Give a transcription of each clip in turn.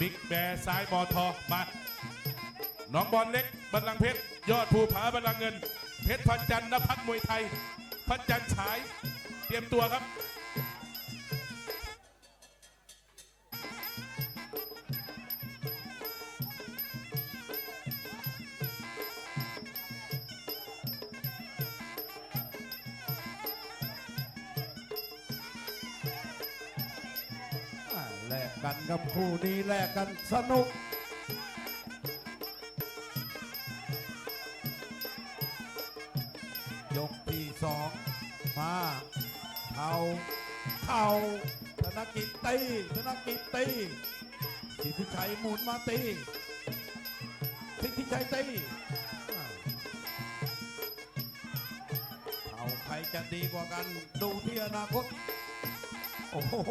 บิ๊กแบร์ซ้ายมอทอมาน้องบอลเล็กบัลลังเพชรยอดภูผาบัลลังเงิน เพชรพันจันทร์นภัทรมวยไทย พันจันทร์ฉาย เตรียมตัวครับ กันกับคู่นี้แลกกันสนุก ยกที่สองมาเข่าเข่าธนกิจตีธนกิจตีสิทธิชัยหมุนมาตีสิทธิชัยตีเข่าใครจะดีกว่ากันดูที่อนาคต โอ้โห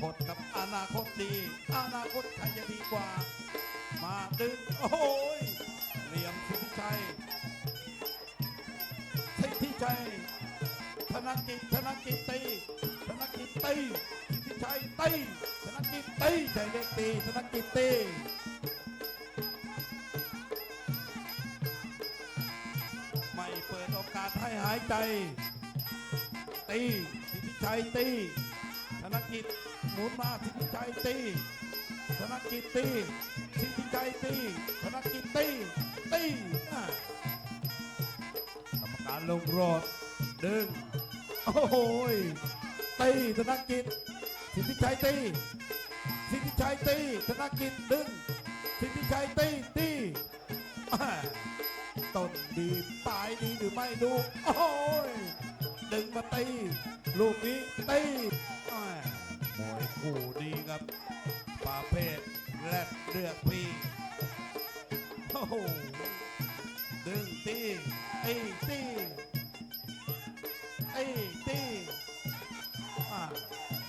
อนาคตกับอนาคตดี อนาคตใครจะดีกว่า มาดึง โอ้ยเหลี่ยมสิทธิชัยสิทธิชัยธนกิจธนกิจตีธนกิจตีสิทธิชัยตีธนกิจตีใจเล็กตีธนกิจตีไม่เปิดโอกาสให้หายใจ ตีสิทธิชัยตีธนกิจ หมุนมาสิทธิชัยตีธนกิจตีสิทธิชัยตีธนกิจตีตีกรรมการลงโรดดึงโอ้โหตีธนกิจสิทธิชัยตีสิทธิชัยตีธนกิจดึงสิทธิชัยตีตีต้นดีปลายดีหรือไม่ดูโอ้ยดึงมาตีลูกนี้ตี มวยคู่ดีครับประเภทแรดเลือกพี่โอ้โหดึงตีไอ้ตีไอ้ตี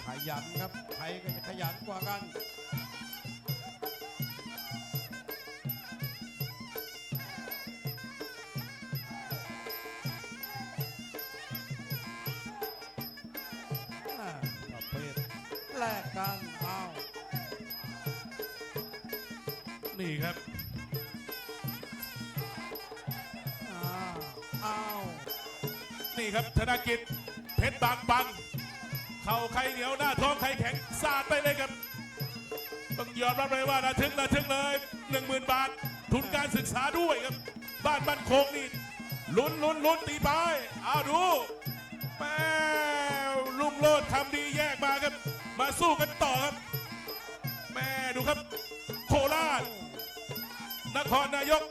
ขยันครับใครก็จะขยันกว่ากัน แลกกันเอานี่ครับอ้าวอ้าวนี่ครับธนกิจเพชรบางบังเข่าใครเหนียวหน้าท้องใครแข็งสาดไปเลยครับต้องยอมรับเลยว่าระทึกระทึกเลยหนึ่งหมื่นบาท ทุนการศึกษาด้วยครับ บ้านบ้านโคงนี่ลุ้นลุ้นลุ้นตีไปเอาดูแม่ลุงโลดทำดีแยกมาครับ มาสู้กันต่อครับ แม่ดูครับ โคราช นครนายก